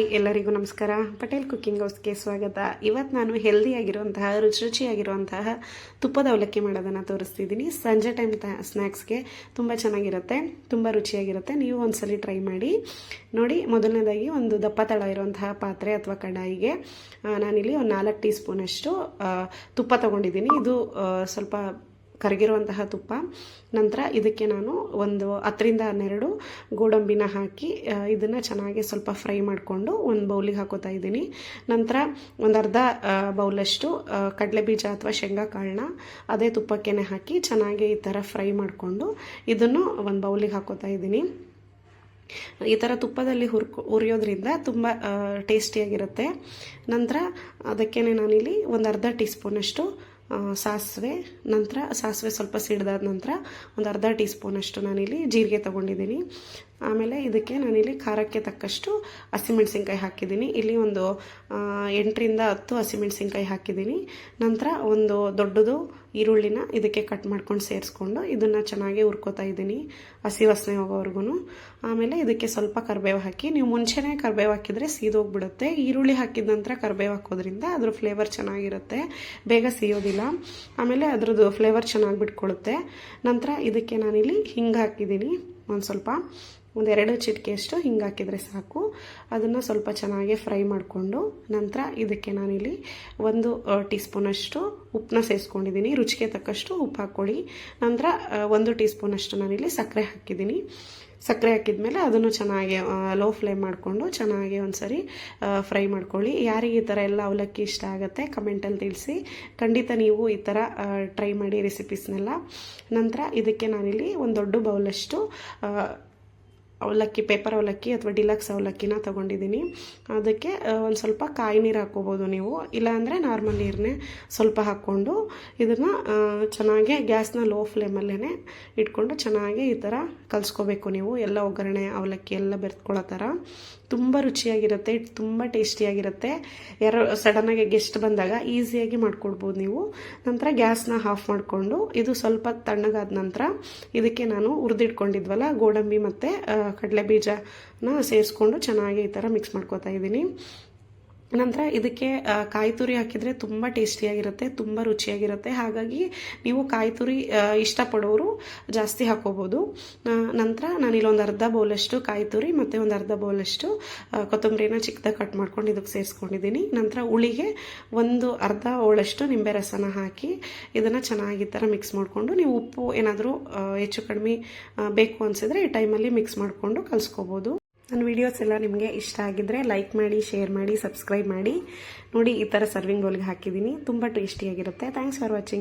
Hi ಎಲ್ಲರಿಗೂ ನಮಸ್ಕಾರ. Patel cooking ಹೌಸ್ಗೆ ಸ್ವಾಗತ. ಇವತ್ತು ನಾನು ಹೆಲ್ದಿಯಾಗಿರುವಂತಹ ರುಚಿ ರುಚಿಯಾಗಿರುವಂತಹ ತುಪ್ಪದ ಅವಲಕ್ಕಿ ಮಾಡೋದನ್ನು ತೋರಿಸ್ತಿದ್ದೀನಿ. ಸಂಜೆ ಟೈಮ್ ಸ್ನ್ಯಾಕ್ಸ್ಗೆ ತುಂಬ ಚೆನ್ನಾಗಿರುತ್ತೆ, ತುಂಬ ರುಚಿಯಾಗಿರುತ್ತೆ. ನೀವು ಒಂದ್ಸಲಿ ಟ್ರೈ ಮಾಡಿ. ನೋಡಿ, ಮೊದಲನೇದಾಗಿ ಒಂದು ದಪ್ಪ ತಳ ಇರುವಂತಹ ಪಾತ್ರೆ ಅಥವಾ ಕಡಾಯಿಗೆ ನಾನಿಲ್ಲಿ ಒಂದು ನಾಲ್ಕು ಟೀ ಸ್ಪೂನಷ್ಟು ತುಪ್ಪ ತಗೊಂಡಿದ್ದೀನಿ. ಇದು ಸ್ವಲ್ಪ ಕರಗಿರುವಂತಹ ತುಪ್ಪ. ನಂತರ ಇದಕ್ಕೆ ನಾನು ಒಂದು ಹತ್ತರಿಂದ ಹನ್ನೆರಡು ಗೋಡಂಬಿನ ಹಾಕಿ ಇದನ್ನು ಚೆನ್ನಾಗಿ ಸ್ವಲ್ಪ ಫ್ರೈ ಮಾಡಿಕೊಂಡು ಒಂದು ಬೌಲಿಗೆ ಹಾಕೋತಾ ಇದ್ದೀನಿ. ನಂತರ ಒಂದು ಅರ್ಧ ಬೌಲಷ್ಟು ಕಡಲೆ ಬೀಜ ಅಥವಾ ಶೇಂಗಾ ಕಾಳನ್ನ ಅದೇ ತುಪ್ಪಕ್ಕೇ ಹಾಕಿ ಚೆನ್ನಾಗಿ ಈ ಥರ ಫ್ರೈ ಮಾಡಿಕೊಂಡು ಇದನ್ನು ಒಂದು ಬೌಲಿಗೆ ಹಾಕೋತಾ ಇದ್ದೀನಿ. ಈ ಥರ ತುಪ್ಪದಲ್ಲಿ ಹುರ್ಕೊ, ಹುರಿಯೋದ್ರಿಂದ ತುಂಬ ಟೇಸ್ಟಿಯಾಗಿರುತ್ತೆ. ನಂತರ ಅದಕ್ಕೇ ನಾನಿಲ್ಲಿ ಒಂದು ಅರ್ಧ ಟೀ ಸ್ಪೂನಷ್ಟು ಸಾಸಿವೆ, ನಂತರ ಸಾಸಿವೆ ಸ್ವಲ್ಪ ಸಿಡ್ದಾದ ನಂತರ ಒಂದು ಅರ್ಧ ಟೀ ಸ್ಪೂನಷ್ಟು ನಾನಿಲ್ಲಿ ಜೀರಿಗೆ ತೊಗೊಂಡಿದ್ದೀನಿ. ಆಮೇಲೆ ಇದಕ್ಕೆ ನಾನಿಲ್ಲಿ ಖಾರಕ್ಕೆ ತಕ್ಕಷ್ಟು ಹಸಿಮೆಣ್ಸಿನ್ಕಾಯಿ ಹಾಕಿದ್ದೀನಿ. ಇಲ್ಲಿ ಒಂದು ಎಂಟರಿಂದ ಹತ್ತು ಹಸಿಮೆಣ್ಸಿನ್ಕಾಯಿ ಹಾಕಿದ್ದೀನಿ. ನಂತರ ಒಂದು ದೊಡ್ಡದು ಈರುಳ್ಳಿನ ಇದಕ್ಕೆ ಕಟ್ ಮಾಡ್ಕೊಂಡು ಸೇರಿಸ್ಕೊಂಡು ಇದನ್ನು ಚೆನ್ನಾಗಿ ಹುರ್ಕೋತಾ ಇದ್ದೀನಿ ಹಸಿ ವಾಸನೆ ಹೋಗೋವರೆಗೂ. ಆಮೇಲೆ ಇದಕ್ಕೆ ಸ್ವಲ್ಪ ಕರಿಬೇವು ಹಾಕಿ, ನೀವು ಮುಂಚೆನೇ ಕರಿಬೇವು ಹಾಕಿದರೆ ಸೀದೋಗ್ಬಿಡುತ್ತೆ. ಈರುಳ್ಳಿ ಹಾಕಿದ ನಂತರ ಕರಿಬೇವು ಹಾಕೋದ್ರಿಂದ ಅದ್ರ ಫ್ಲೇವರ್ ಚೆನ್ನಾಗಿರುತ್ತೆ. ಬೇಗ ಸಿಯೋದಿಲ್ಲ. ಆಮೇಲೆ ಅದರದ್ದು ಫ್ಲೇವರ್ ಚೆನ್ನಾಗಿ ಬಿಟ್ಕೊಳ್ಳುತ್ತೆ ನಂತರ ಇದಕ್ಕೆ ನಾನಿಲ್ಲಿ ಹಿಂಗೆ ಹಾಕಿದ್ದೀನಿ ಒಂದು ಸ್ವಲ್ಪ. ಒಂದೆರಡು ಚಿಟಿಕೆಯಷ್ಟು ಹಿಂಗೆ ಹಾಕಿದರೆ ಸಾಕು. ಅದನ್ನು ಸ್ವಲ್ಪ ಚೆನ್ನಾಗಿ ಫ್ರೈ ಮಾಡಿಕೊಂಡು ನಂತರ ಇದಕ್ಕೆ ನಾನಿಲ್ಲಿ ಒಂದು ಟೀ ಸ್ಪೂನಷ್ಟು ಉಪ್ಪನ್ನ ಸೇರಿಸ್ಕೊಂಡಿದ್ದೀನಿ ರುಚಿಗೆ ತಕ್ಕಷ್ಟು ಉಪ್ಪು ಹಾಕ್ಕೊಳ್ಳಿ. ನಂತರ ಒಂದು ಟೀ ಸ್ಪೂನಷ್ಟು ನಾನಿಲ್ಲಿ ಸಕ್ಕರೆ ಹಾಕಿದ್ದೀನಿ. ಸಕ್ಕರೆ ಹಾಕಿದ್ಮೇಲೆ ಅದನ್ನು ಚೆನ್ನಾಗಿ ಲೋ ಫ್ಲೇಮ್ ಮಾಡಿಕೊಂಡು ಚೆನ್ನಾಗಿ ಒಂದ್ಸರಿ ಫ್ರೈ ಮಾಡ್ಕೊಳ್ಳಿ. ಯಾರಿಗೆ ಈ ಥರ ಎಲ್ಲ ಅವಲಕ್ಕಿ ಇಷ್ಟ ಆಗುತ್ತೆ, ಕಮೆಂಟಲ್ಲಿ ತಿಳಿಸಿ. ಖಂಡಿತ ನೀವು ಈ ಥರ ಟ್ರೈ ಮಾಡಿ ರೆಸಿಪೀಸ್ನೆಲ್ಲ. ನಂತರ ಇದಕ್ಕೆ ನಾನಿಲ್ಲಿ ಒಂದು ದೊಡ್ಡ ಬೌಲಷ್ಟು ಅವಲಕ್ಕಿ ಪೇಪರ್ ಅವಲಕ್ಕಿ ಅಥವಾ ಡಿಲಕ್ಸ್ ಅವಲಕ್ಕಿನ ತೊಗೊಂಡಿದ್ದೀನಿ. ಅದಕ್ಕೆ ಒಂದು ಸ್ವಲ್ಪ ಕಾಯಿ ನೀರು ಹಾಕ್ಕೋಬೋದು ನೀವು. ಇಲ್ಲಾಂದರೆ ನಾರ್ಮಲ್ ನೀರನ್ನೇ ಸ್ವಲ್ಪ ಹಾಕ್ಕೊಂಡು ಇದನ್ನು ಚೆನ್ನಾಗಿ ಗ್ಯಾಸ್ನ ಲೋ ಫ್ಲೇಮಲ್ಲೇ ಇಟ್ಕೊಂಡು ಚೆನ್ನಾಗಿ ಈ ಥರ ಕಲಿಸ್ಕೋಬೇಕು ನೀವು. ಎಲ್ಲ ಒಗ್ಗರಣೆ, ಅವಲಕ್ಕಿ ಎಲ್ಲ ಬೆರೆತ್ಕೊಳ್ಳೋ ಥರ ತುಂಬ ರುಚಿಯಾಗಿರುತ್ತೆ, ತುಂಬ ಟೇಸ್ಟಿಯಾಗಿರುತ್ತೆ. ಯಾರೋ ಸಡನ್ನಾಗಿ ಗೆಸ್ಟ್ ಬಂದಾಗ ಈಸಿಯಾಗಿ ಮಾಡ್ಕೊಡ್ಬೋದು ನೀವು. ನಂತರ ಗ್ಯಾಸ್ನ ಆಫ್ ಮಾಡಿಕೊಂಡು, ಇದು ಸ್ವಲ್ಪ ತಣ್ಣಗಾದ ನಂತರ ಇದಕ್ಕೆ ನಾನು ಹುರಿದಿಟ್ಕೊಂಡಿದ್ವಲ್ಲ, ಗೋಡಂಬಿ ಮತ್ತು ಕಡಲೆ ಬೀಜನ ಸೇರಿಸ್ಕೊಂಡು ಚೆನ್ನಾಗಿ ಈ ಥರ ಮಿಕ್ಸ್ ಮಾಡ್ಕೊತಾ ಇದ್ದೀನಿ. ನಂತರ ಇದಕ್ಕೆ ಕಾಯಿ ತುರಿ ಹಾಕಿದರೆ ತುಂಬ ಟೇಸ್ಟಿಯಾಗಿರುತ್ತೆ, ತುಂಬ ರುಚಿಯಾಗಿರುತ್ತೆ. ಹಾಗಾಗಿ ನೀವು ಕಾಯಿ ತುರಿ ಇಷ್ಟಪಡೋರು ಜಾಸ್ತಿ ಹಾಕೋಬೋದು. ನಂತರ ನಾನು ಇಲ್ಲೊಂದು ಅರ್ಧ ಬೌಲಷ್ಟು ಕಾಯಿ ತುರಿ ಮತ್ತು ಒಂದು ಅರ್ಧ ಬೌಲಷ್ಟು ಕೊತ್ತಂಬರಿನ ಚಿಕ್ಕದಾಗಿ ಕಟ್ ಮಾಡ್ಕೊಂಡು ಇದಕ್ಕೆ ಸೇರಿಸ್ಕೊಂಡಿದ್ದೀನಿ. ನಂತರ ಹುಳಿಗೆ ಒಂದು ಅರ್ಧ ಹೋಳಷ್ಟು ನಿಂಬೆ ರಸನ ಹಾಕಿ ಇದನ್ನು ಚೆನ್ನಾಗಿ ಥರ ಮಿಕ್ಸ್ ಮಾಡಿಕೊಂಡು ನೀವು ಉಪ್ಪು ಏನಾದರೂ ಹೆಚ್ಚು ಕಡಿಮೆ ಬೇಕು ಅನಿಸಿದ್ರೆ ಈ ಟೈಮಲ್ಲಿ ಮಿಕ್ಸ್ ಮಾಡಿಕೊಂಡು ಕಲಿಸ್ಕೋಬೋದು. ನನ್ನ ವಿಡಿಯೋಸ್ ಎಲ್ಲ ನಿಮಗೆ ಇಷ್ಟ ಆಗಿದ್ರೆ ಲೈಕ್ ಮಾಡಿ ಶೇರ್ ಮಾಡಿ ಸಬ್ಸ್ಕ್ರೈಬ್ ಮಾಡಿ. ನೋಡಿ ಈ ಥರ ಸರ್ವಿಂಗ್ ಬೌಲ್ಗೆ ಹಾಕಿದ್ದೀನಿ. ತುಂಬ ಟೇಸ್ಟಿಯಾಗಿರುತ್ತೆ ಥ್ಯಾಂಕ್ಸ್ ಫಾರ್ ವಾಚಿಂಗ್